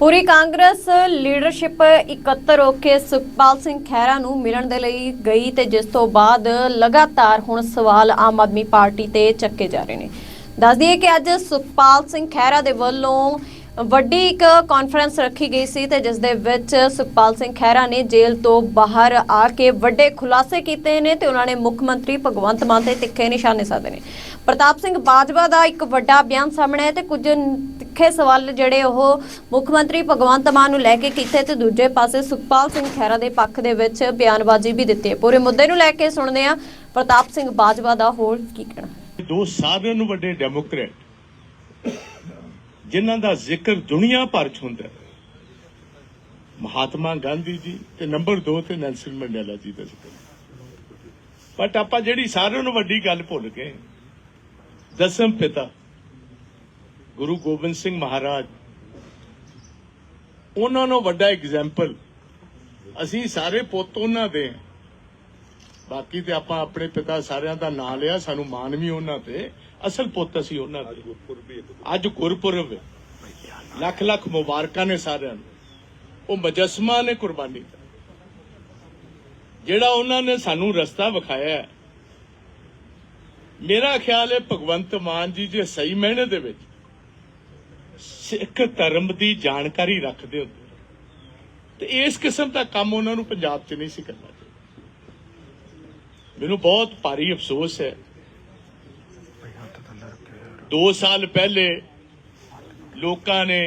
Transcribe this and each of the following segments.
ਪੂਰੀ Congress leadership ਇਕੱਤਰ ਹੋ ਕੇ ਸੁਖਪਾਲ ਸਿੰਘ ਖਹਿਰਾ ਨੂੰ ਮਿਲਣ ਦੇ ਲਈ ਗਈ ਤੇ ਜਿਸ ਤੋਂ ਬਾਅਦ ਲਗਾਤਾਰ ਹੁਣ ਸਵਾਲ ਆਮ ਆਦਮੀ ਪਾਰਟੀ ਤੇ ਚੱਕੇ ਜਾ ਰਹੇ ਨੇ। ਦੱਸ ਦਈਏ ਕਿ ਅੱਜ ਸੁਖਪਾਲ ਸਿੰਘ ਖਹਿਰਾ ਦੇ ਵੱਲੋਂ ਵੱਡੀ ਇੱਕ ਕਾਨਫਰੰਸ ਰੱਖੀ ਗਈ ਸੀ ਤੇ ਜਿਸ ਦੇ ਵਿੱਚ ਸੁਖਪਾਲ ਸਿੰਘ ਖਹਿਰਾ ਨੇ ਜੇਲ੍ਹ ਤੋਂ ਬਾਹਰ ਆ ਕੇ ਵੱਡੇ ਖੁਲਾਸੇ ਕੀਤੇ ਨੇ ਤੇ ਉਹਨਾਂ ਨੇ ਮੁੱਖ ਮੰਤਰੀ ਭਗਵੰਤ ਮਾਨ ਤੇ ਤਿੱਖੇ ਨਿਸ਼ਾਨੇ ਸਾਧੇ ਨੇ। ਪ੍ਰਤਾਪ ਸਿੰਘ ਬਾਜਵਾ ਦਾ ਇੱਕ ਵੱਡਾ ਬਿਆਨ ਸਾਹਮਣੇ ਹੈ ਤੇ ਕੁਝ ਤਿੱਖੇ ਸਵਾਲ ਜਿਹੜੇ ਉਹ ਮੁੱਖ ਮੰਤਰੀ ਭਗਵੰਤ ਮਾਨ ਨੂੰ ਲੈ ਕੇ ਕੀਤੇ ਤੇ ਦੂਜੇ ਪਾਸੇ ਸੁਖਪਾਲ ਸਿੰਘ ਖਹਿਰਾ ਦੇ ਪੱਖ ਦੇ ਵਿੱਚ ਬਿਆਨਬਾਜ਼ੀ ਵੀ ਦਿੱਤੀ ਹੈ। ਪੂਰੇ ਮੁੱਦੇ ਨੂੰ ਲੈ ਕੇ ਸੁਣਦੇ ਹਾਂ ਪ੍ਰਤਾਪ ਸਿੰਘ ਬਾਜਵਾ ਦਾ ਹੋਰ ਕੀ ਕਹਿਣਾ। ਦੋ ਸਾਰਿਆਂ ਨੂੰ ਵੱਡੇ ਡੈਮੋਕ੍ਰੇਟ ਜਿਨ੍ਹਾਂ ਦਾ ਜ਼ਿਕਰ ਦੁਨੀਆ ਭਰ 'ਚ ਹੁੰਦਾ ਮਹਾਤਮਾ ਗਾਂਧੀ ਜੀ ਤੇ ਨੰਬਰ 2 ਤੇ ਨੈਲਸਨ ਮੰਡੇਲਾ ਜੀ ਦਾ ਜ਼ਿਕਰ। ਬਟ ਆਪਾਂ ਜਿਹੜੀ ਸਾਰਿਆਂ ਨੂੰ ਵੱਡੀ ਗੱਲ ਭੁੱਲ ਗਏ ਦਸਮ ਪਿਤਾ, ਗੁਰੂ ਗੋਬਿੰਦ ਸਿੰਘ ਮਹਾਰਾਜ। ਉਹਨਾਂ ਨੂੰ ਵੱਡਾ ਐਗਜ਼ਾਮਪਲ ਅਸੀਂ ਸਾਰੇ ਪੁੱਤ ਉਹਨਾਂ ਦੇ ਬਾਕੀ ਤੇ ਆਪਾਂ ਆਪਣੇ ਪਿਤਾ ਸਾਰਿਆਂ ਦਾ ਨਾਂ ਲਿਆ, ਸਾਨੂੰ ਮਾਣ ਵੀ ਉਹਨਾਂ ਤੇ। ਅਸਲ ਪੁੱਤ ਅਸੀਂ ਉਹਨਾਂ ਦੇ। ਅੱਜ ਗੁਰਪੁਰਬ ਹੈ ਲੱਖ ਲੱਖ ਮੁਬਾਰਕਾਂ ਨੇ ਸਾਰਿਆਂ ਨੂੰ। ਉਹ ਮਜਸਮਾ ਨੇ ਕੁਰਬਾਨੀ ਦਿੱਤੀ। ਜਿਹੜਾ ਉਹਨਾਂ ਨੇ ਸਾਨੂੰ ਰਸਤਾ ਵਿਖਾਇਆ ਹੈ। ਮੇਰਾ ਖਿਆਲ ਹੈ ਭਗਵੰਤ ਮਾਨ ਜੀ ਜੇ ਸਹੀ ਮਹੀਨੇ ਦੇ ਵਿੱਚ ਸਿੱਖ ਧਰਮ ਦੀ ਜਾਣਕਾਰੀ ਰੱਖਦੇ ਹੁੰਦੇ ਤੇ ਇਸ ਕਿਸਮ ਦਾ ਕੰਮ ਉਹਨਾਂ ਨੂੰ ਪੰਜਾਬ 'ਚ ਨਹੀਂ ਸੀ ਕਰਨਾ ਚਾਹੀਦਾ। ਮੈਨੂੰ ਬਹੁਤ ਭਾਰੀ ਅਫਸੋਸ ਹੈ 2 ਸਾਲ ਪਹਿਲੇ ਲੋਕਾਂ ਨੇ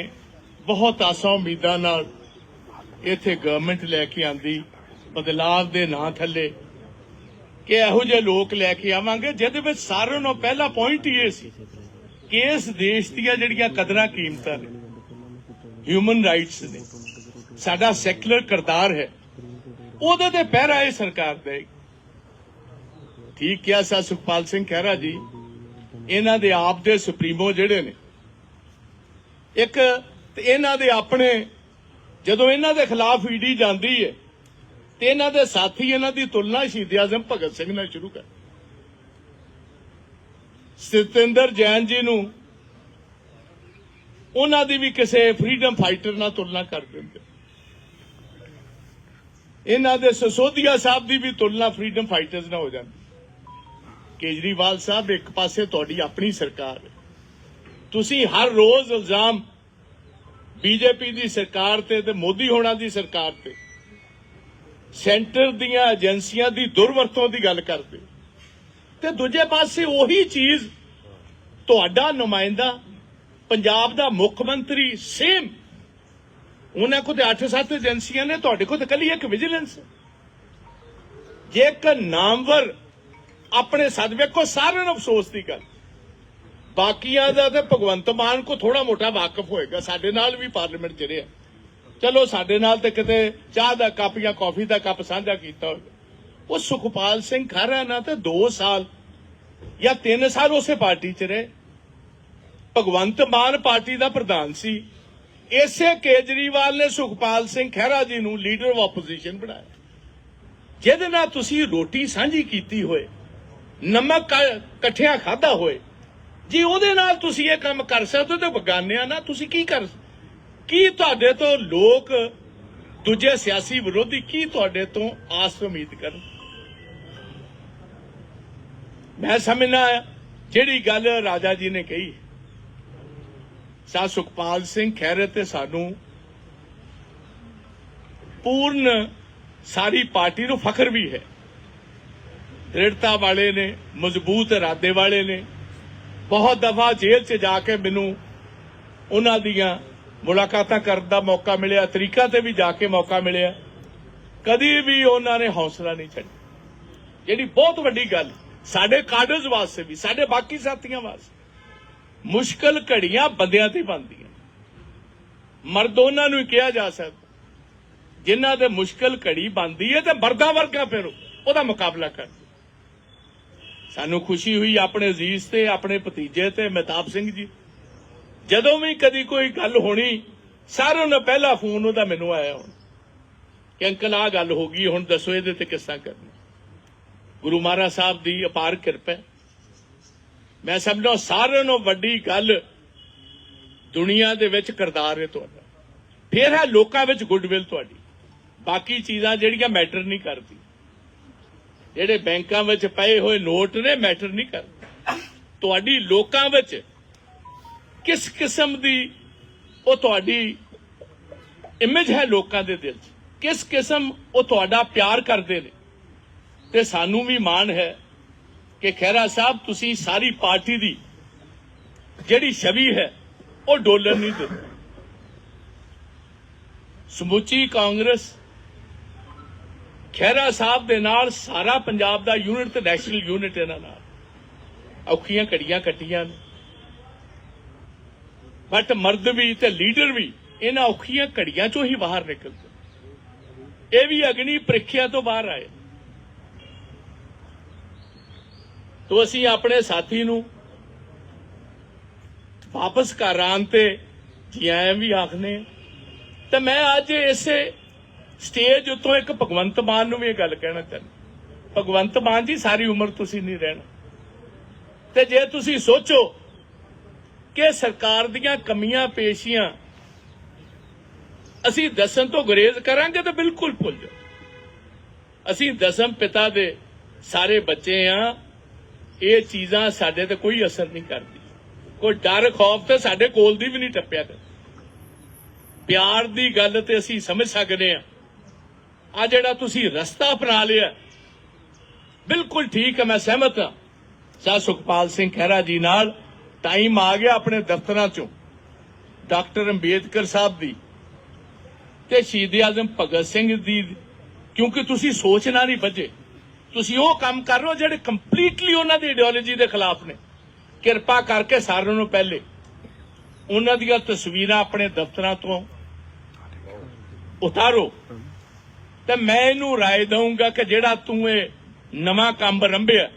ਬਹੁਤ ਆਸਾਂ ਉਮੀਦਾਂ ਨਾਲ ਇੱਥੇ ਗਵਰਨਮੈਂਟ ਲੈ ਕੇ ਆਂਦੀ, ਬਦਲਾਵ ਦੇ ਨਾਂ ਥੱਲੇ, ਕਿ ਇਹੋ ਜਿਹੇ ਲੋਕ ਲੈ ਕੇ ਆਵਾਂਗੇ ਜਿਹਦੇ ਵਿੱਚ ਸਾਰਿਆਂ ਨੂੰ ਪਹਿਲਾ ਪੁਆਇੰਟ ਇਹ ਸੀ ਕਿ ਇਸ ਦੇਸ਼ ਦੀਆਂ ਜਿਹੜੀਆਂ ਕਦਰਾਂ ਕੀਮਤਾਂ ਨੇ ਹਿਊਮਨ ਰਾਈਟਸ ਨੇ, ਸਾਡਾ ਸੈਕੂਲਰ ਕਰਤਾਰ ਹੈ, ਉਹਦੇ ਤੇ ਪਹਿਰਾ ਇਹ ਸਰਕਾਰ ਦੇ ਠੀਕ ਕਿਹਾ ਸਾ ਸੁਖਪਾਲ ਸਿੰਘ ਖਹਿਰਾ ਜੀ ਇਹਨਾਂ ਦੇ ਆਪ ਦੇ ਸੁਪਰੀਮੋ ਜਿਹੜੇ ਨੇ। ਇੱਕ ਤੇ ਇਹਨਾਂ ਦੇ ਆਪਣੇ, ਜਦੋਂ ਇਹਨਾਂ ਦੇ ਖਿਲਾਫ ਈਡੀ ਜਾਂਦੀ ਹੈ ਤੇ ਇਹਨਾਂ ਦੇ ਸਾਥੀ ਇਹਨਾਂ ਦੀ ਤੁਲਨਾ ਸ਼ਹੀਦ ਆਜ਼ਮ ਭਗਤ ਸਿੰਘ ਨਾਲ ਸ਼ੁਰੂ ਕਰ। ਸਤਿੰਦਰ ਜੈਨ ਜੀ ਨੂੰ ਉਹਨਾਂ ਦੀ ਵੀ ਕਿਸੇ ਫਰੀडम ਫਾਈਟਰ ਨਾਲ ਤੁਲਨਾ ਕਰ ਦਿੰਦੇ। ਇਹਨਾਂ ਦੇ ਸਸੋਦੀਆ ਸਾਹਿਬ ਦੀ ਵੀ ਤੁਲਨਾ ਫਰੀडम ਫਾਈਟਰਸ ਨਾਲ ਹੋ ਜਾਂਦੀ। ਕੇਜਰੀਵਾਲ ਸਾਹਿਬ ਇੱਕ ਪਾਸੇ ਤੁਹਾਡੀ ਆਪਣੀ ਸਰਕਾਰ ਤੁਸੀਂ ਹਰ ਰੋਜ਼ ਇਲਜ਼ਾਮ ਬੀਜੇਪੀ ਦੀ ਸਰਕਾਰ ਤੇ ਤੇ ਮੋਦੀ ਹੋਣਾ ਦੀ ਸਰਕਾਰ ਤੇ ਸੈਂਟਰ ਦੀਆਂ ਏਜੰਸੀਆਂ ਦੀ ਦੁਰਵਰਤੋਂ ਦੀ ਗੱਲ ਕਰਦੇ। ਤੇ ਦੂਜੇ ਪਾਸੇ ਉਹੀ ਚੀਜ਼ ਤੁਹਾਡਾ ਨੁਮਾਇੰਦਾ ਪੰਜਾਬ ਦਾ ਮੁੱਖ ਮੰਤਰੀ ਸੇਮ ਉਹਨਾਂ ਕੋਲ ਤੇ 8-7 ਏਜੰਸੀਆਂ ਨੇ, ਤੁਹਾਡੇ ਕੋਲ ਤੇ ਕੱਲੀ ਇੱਕ ਵਿਜੀਲੈਂਸ ਜੇ ਇੱਕ ਨਾਮਵਰ ਆਪਣੇ ਸਦ ਵੇਖੋ, ਸਾਰਿਆਂ ਨੂੰ ਅਫਸੋਸ ਦੀ ਗੱਲ। ਬਾਕੀਆਂ ਦਾ ਤੇ ਭਗਵੰਤ ਮਾਨ ਕੋ ਥੋੜਾ ਮੋਟਾ ਵਾਕਫ ਹੋਏਗਾ, ਸਾਡੇ ਨਾਲ ਵੀ ਪਾਰਲੀਮੈਂਟ ਚ ਰਿਹਾ। ਚਲੋ, ਸਾਡੇ ਨਾਲ ਤੇ ਕਿਤੇ ਚਾਹ ਦਾ ਕੱਪ ਜਾਂ ਕਾਫੀ ਦਾ ਕੱਪ ਸਾਂਝਾ ਕੀਤਾ ਹੋਵੇ ਉਹ ਸੁਖਪਾਲ ਸਿੰਘ ਖਹਿਰਾ ਨਾ ਤੇ 2 ਸਾਲ ਜਾਂ 3 ਸਾਲ ਉਸੇ ਪਾਰਟੀ ਚ ਰਹੇ। ਭਗਵੰਤ ਮਾਨ ਪਾਰਟੀ ਦਾ ਪ੍ਰਧਾਨ ਸੀ। ਇਸੇ ਕੇਜਰੀਵਾਲ ਨੇ ਸੁਖਪਾਲ ਸਿੰਘ ਖਹਿਰਾ ਜੀ ਨੂੰ ਲੀਡਰ ਆਫ ਆਪੋਜੀਸ਼ਨ ਬਣਾਇਆ। ਜਿਹਦੇ ਨਾਲ ਤੁਸੀਂ ਰੋਟੀ ਸਾਂਝੀ ਕੀਤੀ ਹੋਏ। ਨਮਕ ਕ- ਇਕੱਠਿਆਂ ਖਾਦਾ ਹੋਏ। ਜੀ ਉਹਦੇ ਨਾਲ ਤੁਸੀਂ ਇਹ ਕੰਮ ਕਰ ਸਕਦੇ ਹੋ ਤੇ ਬਗਾਨਿਆਂ ਨਾਲ ਤੁਸੀਂ ਕੀ ਕਰ ਕੀ ਤੁਹਾਡੇ ਤੋਂ ਲੋਕ ਦੂਜੇ ਸਿਆਸੀ ਵਿਰੋਧੀ ਕੀ ਤੁਹਾਡੇ ਤੋਂ ਆਸ ਉਮੀਦ ਕਰਨ? ਮੈਂ ਸਮਝਣਾ ਜਿਹੜੀ ਗੱਲ ਰਾਜਾ ਜੀ ਨੇ ਕਹੀ, ਸਾ ਸੁਖਪਾਲ ਸਿੰਘ ਖਹਿਰੇ ਤੇ ਸਾਨੂੰ ਪੂਰਨ ਸਾਰੀ ਪਾਰਟੀ ਨੂੰ ਫਖਰ ਵੀ ਹੈ। ਦ੍ਰਿੜਤਾ ਵਾਲੇ ਨੇ, ਮਜ਼ਬੂਤ ਇਰਾਦੇ ਵਾਲੇ ਨੇ। ਬਹੁਤ ਦਫਾ ਜੇਲ੍ਹ 'ਚ ਜਾ ਕੇ ਮੈਨੂੰ ਉਹਨਾਂ ਦੀਆਂ ਮੁਲਾਕਾਤਾਂ ਕਰਨ ਦਾ ਮੌਕਾ ਮਿਲਿਆ, ਤਰੀਕਾ ਤੇ ਵੀ ਜਾ ਕੇ ਮੌਕਾ ਮਿਲਿਆ। ਕਦੀ ਵੀ ਉਹਨਾਂ ਨੇ ਹੌਸਲਾ ਨਹੀਂ ਛੱਡਿਆ। ਜਿਹੜੀ ਬਹੁਤ ਵੱਡੀ ਗੱਲ, ਸਾਡੇ ਕਾਡਰਸ ਵਾਸਤੇ ਵੀ, ਸਾਡੇ ਬਾਕੀ ਸਾਥੀਆਂ ਵਾਸਤੇ, ਮੁਸ਼ਕਲ ਘੜੀਆਂ ਬੰਦਿਆਂ ਤੇ ਬਣਦੀਆਂ। ਮਰਦ ਉਹਨਾਂ ਨੂੰ ਹੀ ਕਿਹਾ ਜਾ ਸਕਦਾ। ਜਿਨ੍ਹਾਂ ਦੇ ਮੁਸ਼ਕਲ ਘੜੀ ਬਣਦੀ ਹੈ ਤੇ ਮਰਦਾਂ ਵਰਗਾ ਫਿਰ ਉਹਦਾ ਮੁਕਾਬਲਾ ਕਰ ਸਾਨੂੰ ਖੁਸ਼ੀ ਹੋਈ ਆਪਣੇ ਅਜ਼ੀਜ਼ ਤੇ, ਆਪਣੇ ਭਤੀਜੇ ਤੇ, ਮਹਿਤਾਬ ਸਿੰਘ ਜੀ। ਜਦੋਂ ਵੀ ਕਦੀ ਕੋਈ ਗੱਲ ਹੋਣੀ, ਸਾਰਿਆਂ ਨੂੰ ਪਹਿਲਾ ਫੋਨ ਉਹਦਾ ਮੈਨੂੰ ਆਇਆ ਹੁਣ। ਕਿ ਅੰਕਲ ਆ ਗੱਲ ਹੋ ਗਈ, ਹੁਣ ਦੱਸੋ ਇਹਦੇ ਤੇ ਕਿਸ ਤਰ੍ਹਾਂ ਕਰਨਾ। ਗੁਰੂ ਮਹਾਰਾਜ ਸਾਹਿਬ ਦੀ ਅਪਾਰ ਕਿਰਪਾ ਮੈਂ ਸਮਝਦਾ ਸਾਰਿਆਂ ਨੂੰ ਵੱਡੀ ਗੱਲ ਦੁਨੀਆ ਦੇ ਵਿੱਚ ਕਰਤਾਰ ਹੈ ਤੁਹਾਡਾ। ਫਿਰ ਹੈ ਲੋਕਾਂ ਵਿੱਚ ਗੁੱਡਵਿਲ ਤੁਹਾਡੀ। ਬਾਕੀ ਚੀਜ਼ਾਂ ਜਿਹੜੀਆਂ ਮੈਟਰ ਨਹੀਂ ਕਰਦੀ ਜਿਹੜੇ ਬੈਂਕਾਂ ਵਿੱਚ ਪਏ ਹੋਏ ਨੋਟ ਨੇ, ਮੈਟਰ ਨਹੀਂ ਕਰਦੇ ਤੁਹਾਡੀ ਲੋਕਾਂ ਵਿੱਚ ਕਿਸ ਕਿਸਮ ਦੀ, ਉਹ ਤੁਹਾਡੀ ਇਮੇਜ ਹੈ ਲੋਕਾਂ ਦੇ ਦਿਲ 'ਚ? ਕਿਸ ਕਿਸਮ ਉਹ ਤੁਹਾਡਾ ਪਿਆਰ ਕਰਦੇ ਨੇ? ਤੇ ਸਾਨੂੰ ਵੀ ਮਾਣ ਹੈ ਕਿ ਖਹਿਰਾ ਸਾਹਿਬ, ਤੁਸੀਂ ਸਾਰੀ ਪਾਰਟੀ ਦੀ ਜਿਹੜੀ ਛਵੀ ਹੈ, ਉਹ ਡੋਲਣ ਨਹੀਂ ਦਿੰਦੇ। ਸਮੁੱਚੀ ਕਾਂਗਰਸ ਖਹਿਰਾ ਸਾਹਿਬ ਦੇ ਨਾਲ ਸਾਰਾ ਪੰਜਾਬ ਦਾ ਯੂਨਿਟ ਤੇ ਨੈਸ਼ਨਲ ਯੂਨਿਟ ਇਹਨਾਂ ਨਾਲ। ਔਖੀਆਂ ਘੜੀਆਂ ਕੱਟੀਆਂ ਨੇ। ਬਟ ਮਰਦ ਵੀ ਤੇ ਲੀਡਰ ਵੀ ਇਹਨਾਂ ਔਖੀਆਂ ਘੜੀਆਂ ਚੋਂ ਹੀ ਬਾਹਰ ਨਿਕਲਦੇ ਇਹ ਵੀ ਅਗਨੀ ਪ੍ਰੀਖਿਆ ਤੋਂ ਬਾਹਰ ਆਏ ਤੋ ਅਸੀਂ ਆਪਣੇ ਸਾਥੀ ਨੂੰ ਵਾਪਸ ਘਰ ਆਉਣ ਤੇ ਜੀ ਆਇਆਂ ਵੀ ਆਖਨੇ ਆ। ਤੇ ਮੈਂ ਅੱਜ ਇਸੇ ਸਟੇਜ ਉੱਤੋਂ ਇੱਕ ਭਗਵੰਤ ਮਾਨ ਨੂੰ ਵੀ ਇਹ ਗੱਲ ਕਹਿਣਾ ਚਾਹੁੰਦਾ। ਭਗਵੰਤ ਮਾਨ ਜੀ, ਸਾਰੀ ਉਮਰ ਤੁਸੀਂ ਨਹੀਂ ਰਹਿਣਾ। ਤੇ ਜੇ ਤੁਸੀਂ ਸੋਚੋ ਕਿ ਸਰਕਾਰ ਦੀਆਂ ਕਮੀਆਂ ਪੇਸ਼ੀਆਂ ਅਸੀਂ ਦਸਨ ਤੋਂ ਗੁਰੇਜ਼ ਕਰਾਂਗੇ ਤਾਂ ਬਿਲਕੁਲ ਭੁੱਲ ਜਾਓ। ਅਸੀਂ ਦਸਮ ਪਿਤਾ ਦੇ ਸਾਰੇ ਬੱਚੇ ਆ, ਇਹ ਚੀਜ਼ਾਂ ਸਾਡੇ ਤੇ ਕੋਈ ਅਸਰ ਨਹੀਂ ਕਰਦੀ। ਕੋਈ ਡਰ, ਖੌਫ ਤੇ ਸਾਡੇ ਕੋਲ ਦੀ ਵੀ ਨਹੀਂ ਟੱਪਿਆ ਕਰ ਪਿਆਰ ਦੀ ਗੱਲ ਤੇ ਅਸੀਂ ਸਮਝ ਸਕਦੇ ਆ। ਆ ਜਿਹੜਾ ਤੁਸੀਂ ਰਸਤਾ ਅਪਣਾ ਲਿਆ, ਬਿਲਕੁਲ ਠੀਕ ਹੈ, ਮੈਂ ਸਹਿਮਤ ਹਾਂ। ਸਾ ਸੁਖਪਾਲ ਸਿੰਘ ਖਹਿਰਾ ਜੀ ਨਾਲ ਟਾਈਮ ਆ ਗਿਆ ਆਪਣੇ ਦਫ਼ਤਰਾਂ ਚੋਂ, ਡਾਕਟਰ ਅੰਬੇਦਕਰ ਸਾਹਿਬ ਦੀ ਤੇ ਸ਼ਹੀਦ ਆਜ਼ਮ ਭਗਤ ਸਿੰਘ ਦੀ, ਕਿਉਂਕਿ ਤੁਸੀਂ ਸੋਚਣਾ ਨਹੀਂ ਬੱਜੇ ਤੁਸੀਂ ਉਹ ਕੰਮ ਕਰ ਰਹੇ ਹੋ ਜਿਹੜੇ ਕੰਪਲੀਟਲੀ ਉਹਨਾਂ ਦੀ ਆਈਡੀਓਲੋਜੀ ਦੇ ਖਿਲਾਫ ਨੇ। ਕਿਰਪਾ ਕਰਕੇ ਸਾਰਿਆਂ ਨੂੰ ਪਹਿਲੇ ਉਹਨਾਂ ਦੀਆਂ ਤਸਵੀਰਾਂ ਆਪਣੇ ਦਫ਼ਤਰਾਂ ਤੋਂ ਉਤਾਰੋ। ਤੇ ਮੈਂ ਇਹਨੂੰ رائے ਦਊਂਗਾ ਕਿ ਜਿਹੜਾ ਤੂੰ ਇਹ ਨਵਾਂ ਕੰਮ ਰੰਭਿਆ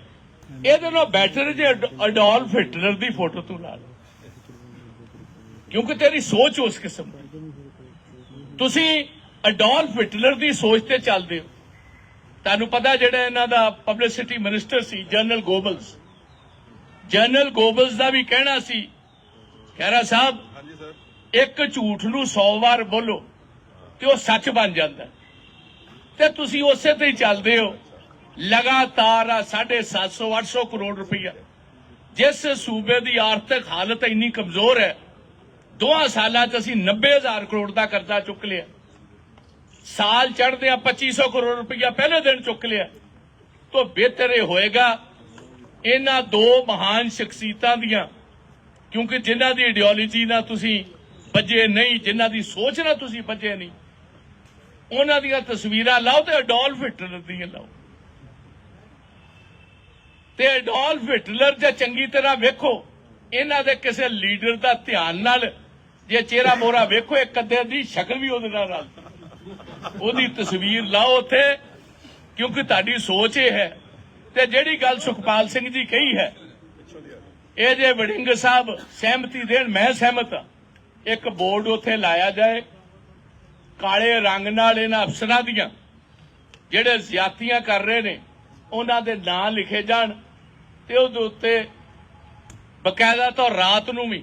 ਇਹਦੇ ਨਾਲ ਬੈਟਰ ਜੇ ਅਡ- ਅਡੋਲਫ ਹਿਟਲਰ ਦੀ ਫੋਟੋ ਤੂੰ ਲਾ ਲੈ ਕਿਉਂਕਿ ਤੇਰੀ ਸੋਚ ਉਸ ਕਿਸਮ ਦੀ ਤੁਸੀਂ ਅਡੋਲਫ ਹਿਟਲਰ ਦੀ ਸੋਚ ਤੇ ਚੱਲਦੇ ਹੋ ਤੁਹਾਨੂੰ ਪਤਾ ਜਿਹੜਾ ਇਹਨਾਂ ਦਾ ਪਬਲਿਸਿਟੀ ਮਿਨਿਸਟਰ ਸੀ ਜਨਰਲ ਗੋਬਲਸ ਜਨਰਲ ਗੋਬਲਸ ਦਾ ਵੀ ਕਹਿਣਾ ਸੀ ਖਹਿਰਾ ਸਾਹਿਬ ਹਾਂਜੀ ਸਰ ਇੱਕ ਝੂਠ ਨੂੰ 100 ਵਾਰ ਬੋਲੋ ਤੇ ਉਹ ਸੱਚ ਬਣ ਜਾਂਦਾ ਹੈ। ਤੇ ਤੁਸੀਂ ਉਸੇ ਤੇ ਹੀ ਚੱਲਦੇ ਹੋ। ਲਗਾਤਾਰ ਆ 750 800 ਕਰੋੜ ਰੁਪਈਆ। ਜਿਸ ਸੂਬੇ ਦੀ ਆਰਥਿਕ ਹਾਲਤ ਇੰਨੀ ਕਮਜ਼ੋਰ ਹੈ, ਦੋਹਾਂ ਸਾਲਾਂ 'ਚ ਅਸੀਂ 90000 ਕਰੋੜ ਦਾ ਕਰਜ਼ਾ ਚੁੱਕ ਲਿਆ। ਸਾਲ ਚੜ੍ਹਦੇ ਆ 2500 ਕਰੋੜ ਰੁਪਈਆ ਪਹਿਲੇ ਦਿਨ ਚੁੱਕ ਲਿਆ। ਤੋਂ ਬਿਹਤਰ ਇਹ ਹੋਏਗਾ, ਇਹਨਾਂ ਦੋ ਮਹਾਨ ਸ਼ਖਸੀਅਤਾਂ ਦੀਆਂ, ਕਿਉਂਕਿ ਜਿਨ੍ਹਾਂ ਦੀ ਆਈਡੀਓਲੋਜੀ ਨਾਲ ਤੁਸੀਂ ਬੱਜੇ ਨਹੀਂ, ਜਿਨ੍ਹਾਂ ਦੀ ਸੋਚ ਨਾਲ ਤੁਸੀਂ ਬੱਜੇ ਨਹੀਂ ਉਹਨਾਂ ਦੀਆਂ ਤਸਵੀਰਾਂ ਲਾਓ ਤੇ ਅਡੋਲਫ ਹਿਟਲਰ ਦੀਆਂ ਲਾਓ। ਤੇ ਅਡੋਲਫ ਹਿਟਲਰ ਜੇ ਚੰਗੀ ਤਰ੍ਹਾਂ ਵੇਖੋ, ਇਹਨਾਂ ਦੇ ਕਿਸੇ ਲੀਡਰ ਦਾ ਧਿਆਨ ਨਾਲ ਜੇ ਚਿਹਰਾ ਮੋਰਾ ਵੇਖੋ, ਇੱਕ ਅੱਧੇ ਦੀ ਸ਼ਕਲ ਵੀ ਉਹਦੇ ਨਾਲ ਰਲ ਉਹਦੀ ਤਸਵੀਰ ਲਾਓ ਉੱਥੇ, ਕਿਉਂਕਿ ਤੁਹਾਡੀ ਸੋਚ ਇਹ ਹੈ। ਤੇ ਜਿਹੜੀ ਗੱਲ ਸੁਖਪਾਲ ਸਿੰਘ ਜੀ ਕਹੀ ਹੈ, ਇਹ ਜੇ ਵੜਿੰਗ ਸਾਹਿਬ ਸਹਿਮਤੀ ਦੇਣ, ਮੈਂ ਸਹਿਮਤ ਹਾਂ। ਇੱਕ ਬੋਰਡ ਉੱਥੇ ਲਾਇਆ ਜਾਏ ਕਾਲੇ ਰੰਗ ਨਾਲ ਇਹਨਾਂ ਅਫਸਰਾਂ ਦੀਆਂ, ਜਿਹੜੇ ਜ਼ਿਆਤੀਆਂ ਕਰ ਰਹੇ ਨੇ, ਉਹਨਾਂ ਦੇ ਨਾਂ ਲਿਖੇ ਜਾਣ ਤੇ ਉਹਦੇ ਉੱਤੇ ਬਕਾਇਦਾ ਤਾਂ ਰਾਤ ਨੂੰ ਵੀ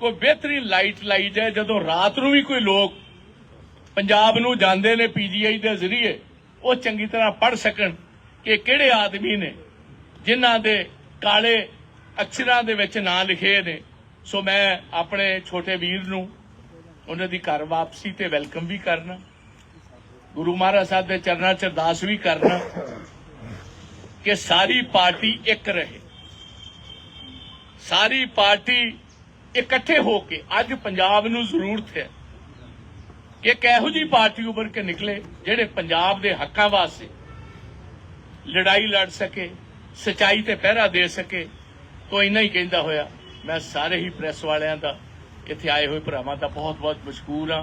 ਕੋਈ ਬਿਹਤਰੀ ਲਾਈਟ ਲਾਈ ਜਾਏ, ਜਦੋਂ ਰਾਤ ਨੂੰ ਵੀ ਕੋਈ ਲੋਕ ਪੰਜਾਬ ਨੂੰ ਜਾਂਦੇ ਨੇ ਪੀਜੀਆਈ ਦੇ ਜ਼ਰੀਏ, ਉਹ ਚੰਗੀ ਤਰ੍ਹਾਂ ਪੜ ਸਕਣ ਕਿ ਕਿਹੜੇ ਆਦਮੀ ਨੇ ਜਿਨ੍ਹਾਂ ਦੇ ਕਾਲੇ ਅਕਸ਼ਰਾਂ ਦੇ ਵਿੱਚ ਨਾਂ ਲਿਖੇ ਨੇ। ਸੋ ਮੈਂ ਆਪਣੇ ਛੋਟੇ ਵੀਰ ਨੂੰ ਉਹਨਾਂ ਦੀ ਘਰ ਵਾਪਸੀ ਤੇ ਵੈਲਕਮ ਵੀ ਕਰਨਾ। ਗੁਰੂ ਮਹਾਰਾਜ ਸਾਹਿਬ ਦੇ ਚਰਨਾਂ 'ਚ ਅਰਦਾਸ ਵੀ ਕਰਨਾ ਕਿ ਸਾਰੀ ਪਾਰਟੀ ਇੱਕ ਰਹੇ। ਸਾਰੀ ਪਾਰਟੀ ਇਕੱਠੇ ਹੋ ਕੇ, ਅੱਜ ਪੰਜਾਬ ਨੂੰ ਜ਼ਰੂਰਤ ਹੈ ਕਿ ਇੱਕ ਇਹੋ ਜੀ ਪਾਰਟੀ ਉੱਭਰ ਕੇ ਨਿਕਲੇ ਜਿਹੜੇ ਪੰਜਾਬ ਦੇ ਹੱਕਾਂ ਵਾਸਤੇ ਲੜਾਈ ਲੜ ਸਕੇ, ਸਚਾਈ ਤੇ ਪਹਿਰਾ ਦੇ ਸਕੇ। ਤੋਂ ਇੰਨਾ ਹੀ ਕਹਿੰਦਾ ਹੋਇਆ, ਮੈਂ ਸਾਰੇ ਹੀ ਪ੍ਰੈਸ ਵਾਲਿਆਂ ਦਾ ਇੱਥੇ ਆਏ ਹੋਏ ਭਰਾਵਾਂ ਦਾ ਬਹੁਤ ਬਹੁਤ ਮਸ਼ਕੂਰ ਆ।